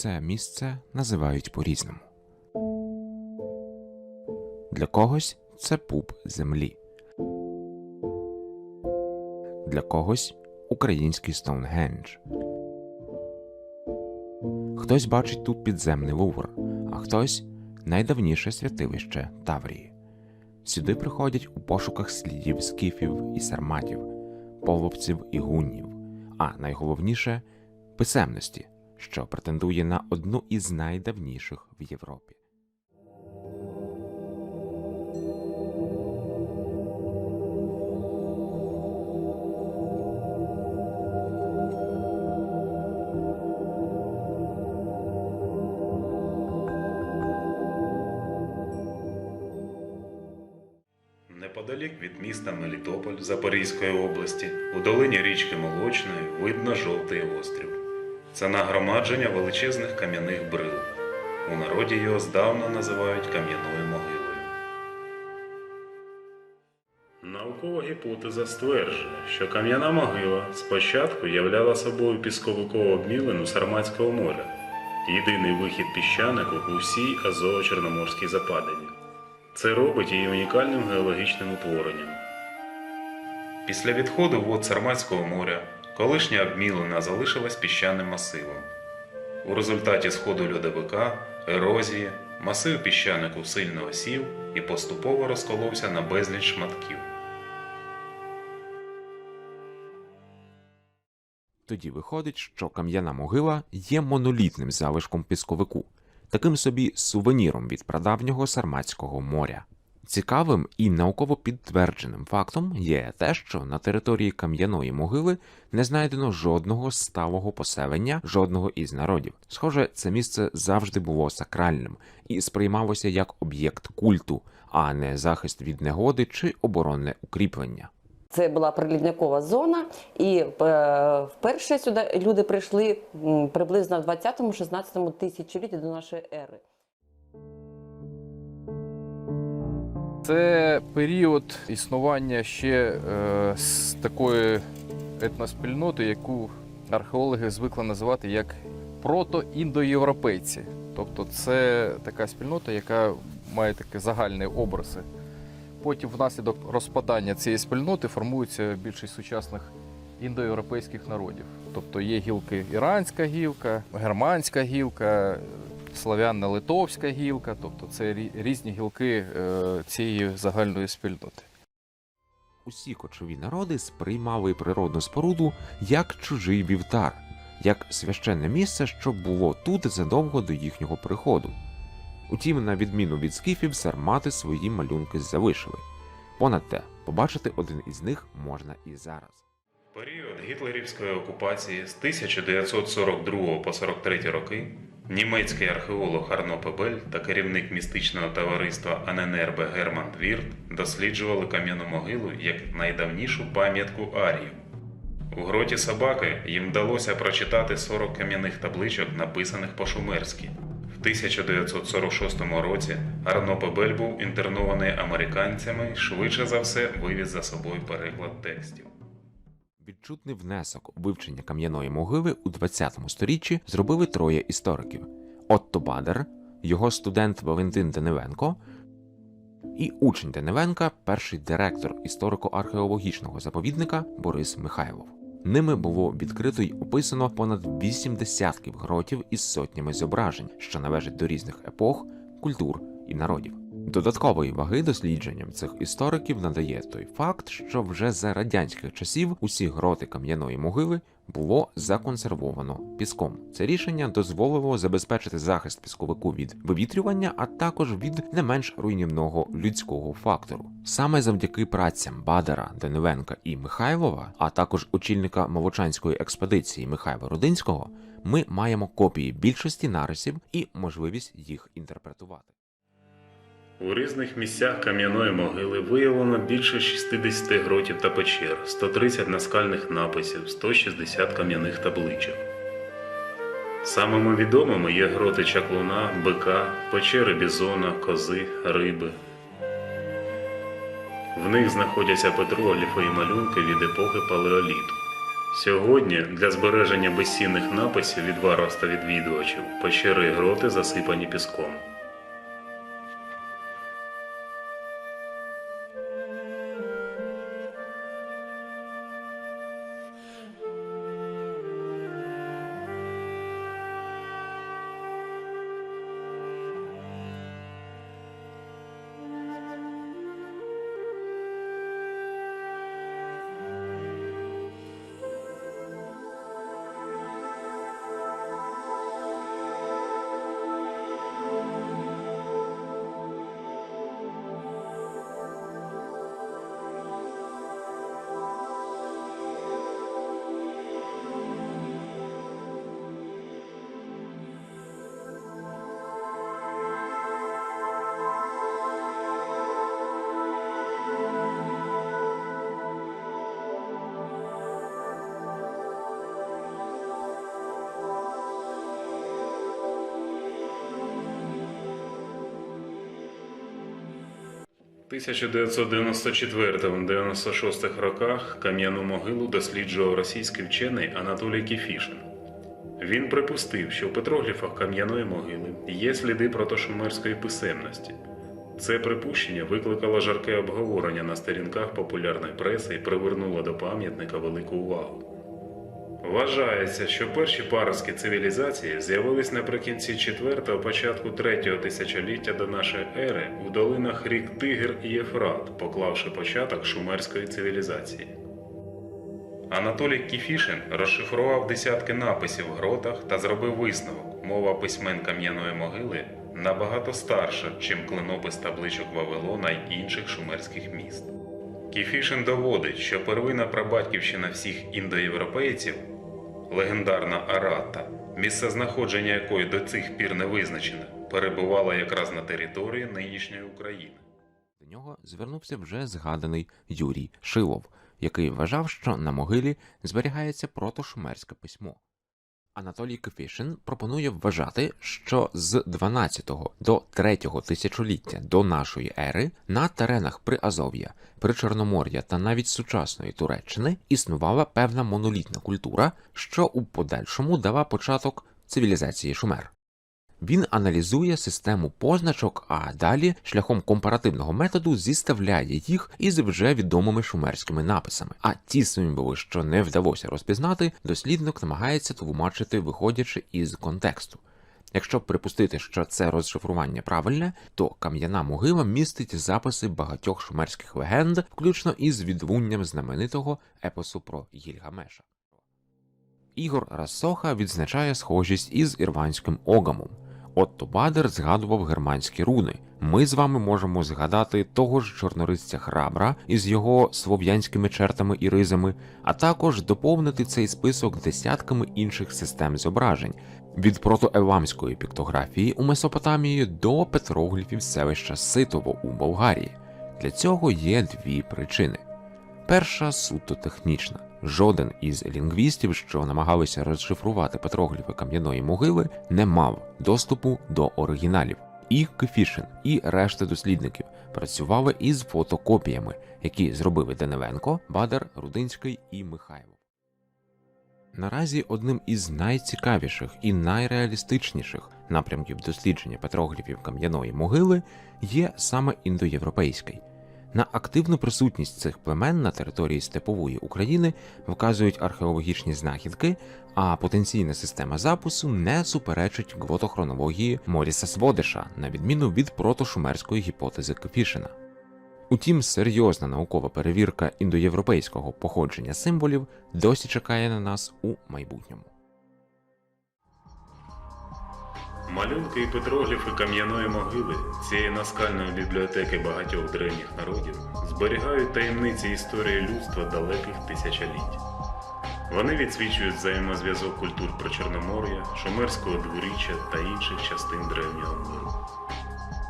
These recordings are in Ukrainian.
це місце називають по-різному. Для когось це пуп землі. Для когось український Стоунгендж. Хтось бачить тут підземний Лувр, а хтось найдавніше святилище Таврії. Сюди приходять у пошуках слідів скіфів і сарматів, половців і гуннів, а найголовніше писемності, що претендує на одну із найдавніших в Європі. Неподалік від міста Мелітополь Запорізької області, у долині річки Молочної видно жовтий острів. Це нагромадження величезних кам'яних брил. У народі його здавна називають кам'яною могилою. Наукова гіпотеза стверджує, що кам'яна могила спочатку являла собою пісковикову обмілину Сарматського моря, єдиний вихід піщанику у всій Азово-Чорноморській западині. Це робить її унікальним геологічним утворенням. Після відходу вод Сарматського моря колишня обмілина залишилась піщаним масивом. У результаті сходу льодовика, ерозії, масив піщанику сильно осів і поступово розколовся на безліч шматків. Тоді виходить, що кам'яна могила є монолітним залишком пісковику, таким собі сувеніром від прадавнього Сарматського моря. Цікавим і науково підтвердженим фактом є те, що на території кам'яної могили не знайдено жодного сталого поселення жодного із народів. Схоже, це місце завжди було сакральним і сприймалося як об'єкт культу, а не захист від негоди чи оборонне укріплення. Це була прилідникова зона, і е, вперше сюди люди прийшли приблизно в 20-16 тисячолітті до нашої ери. Це період існування ще е, з такої етноспільноти, яку археологи звикли називати як прото-індоєвропейці. Тобто це така спільнота, яка має такі загальні образи. Потім внаслідок розпадання цієї спільноти формується більшість сучасних індоєвропейських народів. Тобто є гілки іранська гілка, германська гілка, славянно-литовська гілка, тобто це різні гілки е, цієї загальної спільноти. Усі кочові народи сприймали природну споруду як чужий вівтар, як священне місце, що було тут задовго до їхнього приходу. Утім, на відміну від скіфів, сармати свої малюнки залишили. Понад те, побачити один із них можна і зараз. Період гітлерівської окупації з 1942 по 43 роки німецький археолог Арно Пебель та керівник містичного товариства Аненербе Герман Двірт досліджували кам'яну могилу як найдавнішу пам'ятку Арію. У гроті собаки їм вдалося прочитати 40 кам'яних табличок, написаних по-шумерськи. В 1946 році Арно Пебель був інтернований американцями швидше за все вивіз за собою переклад текстів. Відчутний внесок вивчення кам'яної могили у 20 сторіччі зробили троє істориків: Отто Бадер, його студент Валентин Деневенко і учень Деневенка, перший директор історико-археологічного заповідника Борис Михайлов. Ними було відкрито й описано понад вісім десятків гротів із сотнями зображень, що належать до різних епох, культур і народів. Додаткової ваги дослідженням цих істориків надає той факт, що вже за радянських часів усі гроти кам'яної могили було законсервовано піском. Це рішення дозволило забезпечити захист пісковику від вивітрювання, а також від не менш руйнівного людського фактору. Саме завдяки працям Бадера, Деневенка і Михайлова, а також очільника Молочанської експедиції Михайла Рудинського, ми маємо копії більшості нарисів і можливість їх інтерпретувати. У різних місцях кам'яної могили виявлено більше 60 гротів та печер, 130 наскальних написів, 160 кам'яних табличок. Самими відомими є гроти чаклуна, бика, печери бізона, кози, риби. В них знаходяться петрогліфи і малюнки від епохи палеоліту. Сьогодні для збереження безцінних написів від варварства відвідувачів печери і гроти засипані піском. 1994-96 роках кам'яну могилу досліджував російський вчений Анатолій Кіфішин. Він припустив, що в петрогліфах кам'яної могили є сліди протошумерської писемності. Це припущення викликало жарке обговорення на сторінках популярної преси і привернуло до пам'ятника велику увагу. Вважається, що перші паростки цивілізації з'явились наприкінці 4-го, початку 3-го тисячоліття до нашої ери у долинах рік Тигр і Єфрат, поклавши початок шумерської цивілізації. Анатолій Кіфішин розшифрував десятки написів в гротах та зробив висновок: мова письмен кам'яної могили набагато старша, чим клинопис табличок Вавилона й інших шумерських міст. Кіфішин доводить, що первинна прабатьківщина всіх індоєвропейців, легендарна Арата, місце знаходження якої до цих пір не визначене, перебувала якраз на території нинішньої України. До нього звернувся вже згаданий Юрій Шилов, який вважав, що на могилі зберігається протошумерське письмо. Анатолій Кефішин пропонує вважати, що з 12 до 3 тисячоліття до нашої ери на теренах Приазов'я, Причорномор'я та навіть сучасної Туреччини існувала певна монолітна культура, що у подальшому дала початок цивілізації Шумер. Він аналізує систему позначок, а далі шляхом компаративного методу зіставляє їх із вже відомими шумерськими написами. А ті символи, що не вдалося розпізнати, дослідник намагається тлумачити, виходячи із контексту. Якщо припустити, що це розшифрування правильне, то кам'яна могила містить записи багатьох шумерських легенд, включно із відлунням знаменитого епосу про Гільгамеша. Ігор Рассоха відзначає схожість із ірванським огамом. Отто Бадер згадував германські руни. Ми з вами можемо згадати того ж чорнорисця храбра із його слов'янськими чертами і ризами, а також доповнити цей список десятками інших систем зображень від протоеламської піктографії у Месопотамії до петрогліфів селища Ситово у Болгарії. Для цього є дві причини. Перша суто технічна. Жоден із лінгвістів, що намагалися розшифрувати петрогліфи кам'яної могили, не мав доступу до оригіналів. І Кефішин, і решта дослідників працювали із фотокопіями, які зробили Даниленко, Бадер, Рудинський і Михайлов. Наразі одним із найцікавіших і найреалістичніших напрямків дослідження петрогліфів кам'яної могили є саме індоєвропейський. На активну присутність цих племен на території степової України вказують археологічні знахідки, а потенційна система запису не суперечить глотохронології Моріса Сводиша, на відміну від протошумерської гіпотези Кефішина. Утім, серйозна наукова перевірка індоєвропейського походження символів досі чекає на нас у майбутньому. Малюнки і петрогліфи кам'яної могили цієї наскальної бібліотеки багатьох древніх народів зберігають таємниці історії людства далеких тисячоліть. Вони відсвічують взаємозв'язок культур Причорномор'я, Шумерського дворіччя та інших частин древнього миру.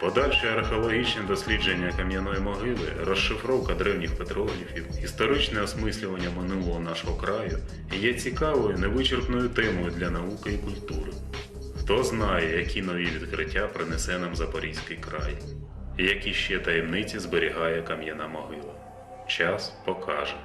Подальше археологічне дослідження кам'яної могили, розшифровка древніх петрогліфів, історичне осмислювання минулого нашого краю є цікавою невичерпною темою для науки і культури. Хто знає, які нові відкриття принесе нам Запорізький край, які ще таємниці зберігає кам'яна могила. Час покаже.